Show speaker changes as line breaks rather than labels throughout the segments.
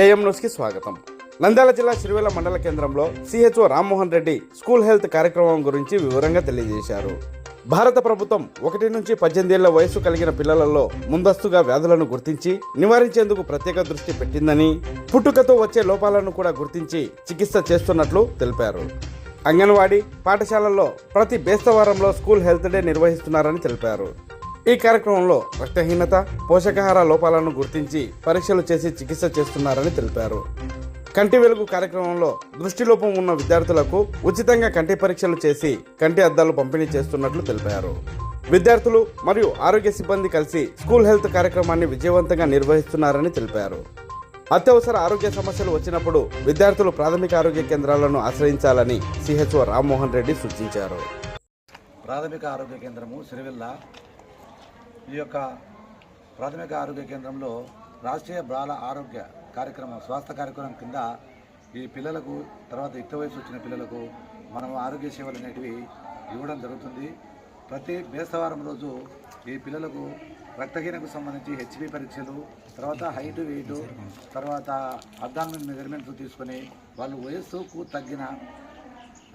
AM న్యూస్కి స్వాగతం. నంద్యాల జిల్లా సిరివెల్ల మండల కేంద్రంలో CHO Rammohan Reddy school health కార్యక్రమం గురించి వివరంగా తెలియజేశారు. భారత ప్రభుత్వం ఒకటి నుంచి పద్దెనిమిది ఏళ్ళ వయసు కలిగిన పిల్లలలో ముందస్తుగా వ్యాధులను గుర్తించి నివారించేందుకు ప్రత్యేక దృష్టి పెట్టిందని పుట్టుకతో వచ్చే లోపాలను కూడా గుర్తించి చికిత్స చేస్తున్నట్లు తెలిపారు. అంగన్వాడీ పాఠశాలల్లో ప్రతి బేస్తవారంలో స్కూల్ హెల్త్ డే నిర్వహిస్తున్నారని తెలిపారు. ఈ కార్యక్రమంలో రక్తహీనత పోషకాహార లోపాలను గుర్తించి పరీక్షలు చేసి చికిత్స చేస్తున్నారని తెలిపారు. కంటి వెలుగు కార్యక్రమంలో దృష్టిలోపం ఉన్న విద్యార్థులకు ఉచితంగా కంటి పరీక్షలు చేసి కంటి అద్దాలు పంపిణీ చేస్తున్నట్లు తెలిపారు. విద్యార్థులు మరియు ఆరోగ్య సిబ్బంది కలిసి స్కూల్ హెల్త్ కార్యక్రమాన్ని విజయవంతంగా నిర్వహిస్తున్నారని తెలిపారు. అత్యవసర ఆరోగ్య సమస్యలు వచ్చినప్పుడు విద్యార్థులు ప్రాథమిక ఆరోగ్య కేంద్రాలను ఆశ్రయించాలని సిహెచ్ఓ రామ్మోహన్ రెడ్డి సూచించారు.
ప్రాథమిక ఆరోగ్య కేంద్రము సిరివెల్ల ఈ యొక్క ప్రాథమిక ఆరోగ్య కేంద్రంలో రాష్ట్రీయ బాల ఆరోగ్య కార్యక్రమం స్వాస్థ్య కార్యక్రమం కింద ఈ పిల్లలకు తర్వాత యుక్త వయసు వచ్చిన పిల్లలకు మనం ఆరోగ్య సేవలు అనేటివి ఇవ్వడం జరుగుతుంది. ప్రతి బేస్తవారం రోజు ఈ పిల్లలకు రక్తహీనకు సంబంధించి హెచ్పి పరీక్షలు తర్వాత హైట్ వెయిట్ తర్వాత అబ్డామిన్ మెజర్మెంట్స్ తీసుకొని వాళ్ళు వయస్సుకు తగ్గిన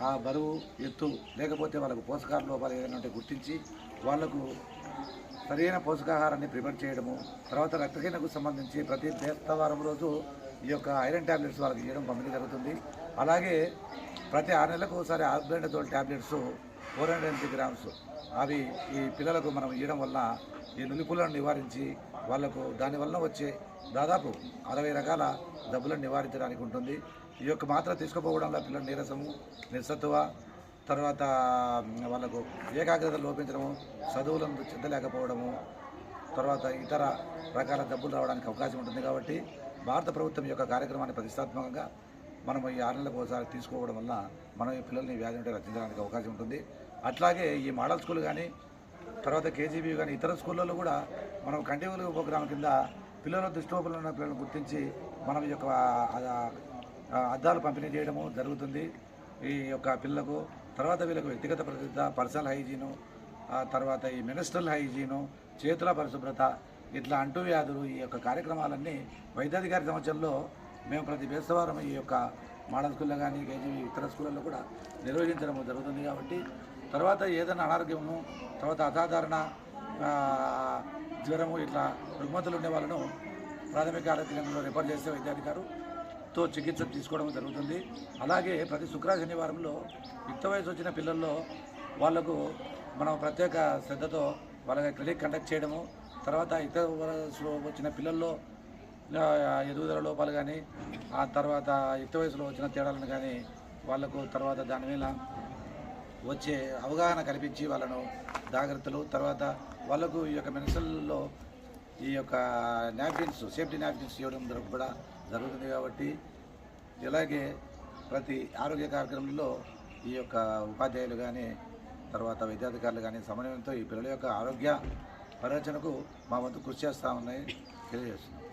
ఆ బరువు ఎత్తు లేకపోతే వాళ్ళకు పోషకాహార లోపాలు ఏదైనా ఉంటే గుర్తించి వాళ్ళకు సరైన పోషకాహారాన్ని ప్రిపేర్ చేయడము తర్వాత రక్తహీనకు సంబంధించి ప్రతి బేస్తవారం రోజు ఈ యొక్క ఐరన్ ట్యాబ్లెట్స్ వాళ్ళకి ఇవ్వడం పంపిణీ జరుగుతుంది. అలాగే ప్రతి ఆరు నెలలకు ఒకసారి ఆల్బెండజోల్ ట్యాబ్లెట్స్ ఫోర్ హండ్రెడ్ ఎన్టీ గ్రామ్స్ అవి ఈ పిల్లలకు మనం ఇవ్వడం వల్ల ఈ నులిపులను నివారించి వాళ్ళకు దానివల్ల వచ్చే దాదాపు అరవై రకాల జబ్బులను నివారించడానికి ఉంటుంది. ఈ యొక్క మాత్ర తీసుకుపోవడం వల్ల పిల్లల నీరసము నిస్సత్వ తర్వాత వాళ్ళకు ఏకాగ్రత లోపించడము చదువులను చెందలేకపోవడము తర్వాత ఇతర రకాల డబ్బులు రావడానికి అవకాశం ఉంటుంది కాబట్టి భారత ప్రభుత్వం యొక్క కార్యక్రమాన్ని ప్రతిష్టాత్మకంగా మనం ఈ ఆరు నెలలకు ఒకసారి తీసుకోవడం వల్ల మనం ఈ పిల్లల్ని వ్యాధి నుండి రక్షించడానికి అవకాశం ఉంటుంది. అట్లాగే ఈ మోడల్ స్కూల్ కానీ తర్వాత కేజీబీ కానీ ఇతర స్కూళ్ళలో కూడా మనం కంటిన్యూ ప్రోగ్రాం కింద పిల్లల దుష్టోపలు ఉన్న పిల్లలను గుర్తించి మనం యొక్క అద్దాలు పంపిణీ చేయడము జరుగుతుంది. ఈ యొక్క పిల్లలకు తర్వాత వీళ్ళకు వ్యక్తిగత పరిశుద్ధ పర్సనల్ హైజీను తర్వాత ఈ మినిస్ట్రల్ హైజీను చేతుల పరిశుభ్రత ఇట్లా అంటూ వ్యాధులు ఈ యొక్క కార్యక్రమాలన్నీ వైద్యాధికారి సంవత్సరంలో మేము ప్రతి బేస్తవారం ఈ యొక్క మోడల్ స్కూల్లో కానీ కేజీబీ ఇతర స్కూళ్ళల్లో కూడా నిర్వహించడం జరుగుతుంది కాబట్టి తర్వాత ఏదైనా అనారోగ్యము తర్వాత అసాధారణ జ్వరము ఇట్లా రుగ్మతలు ఉండే వాళ్ళను ప్రాథమిక ఆరోగ్య కేంద్రంలో రిఫర్ చేసే వైద్యాధికారు తో చికిత్స తీసుకోవడం జరుగుతుంది. అలాగే ప్రతి శుక్ర శనివారంలో యుక్త వయసు వచ్చిన పిల్లల్లో వాళ్ళకు మనం ప్రత్యేక శ్రద్ధతో వాళ్ళకి క్లినిక్ కండక్ట్ చేయడము తర్వాత యుక్త వయసులో వచ్చిన పిల్లల్లో ఎదుగుదల లోపాలు కానీ ఆ తర్వాత యుక్త వయసులో వచ్చిన తేడాలను కానీ వాళ్ళకు తర్వాత దాని మీద వచ్చే అవగాహన కల్పించి వాళ్ళను జాగ్రత్తలు తర్వాత వాళ్ళకు ఈ యొక్క మెన్సల్లో ఈ యొక్క నాప్కిన్స్ సేఫ్టీ నాప్కిన్స్ ఇవ్వడం జరుగు- కూడా జరుగుతుంది కాబట్టి ఇలాగే ప్రతి ఆరోగ్య కార్యక్రమంలో ఈ యొక్క ఉపాధ్యాయులు కానీ తర్వాత విద్యాధికారులు కానీ సమన్వయంతో ఈ పిల్లల యొక్క ఆరోగ్య పరిరక్షణకు మా వంతు కృషి చేస్తూ ఉన్నాయి తెలియజేస్తున్నాం.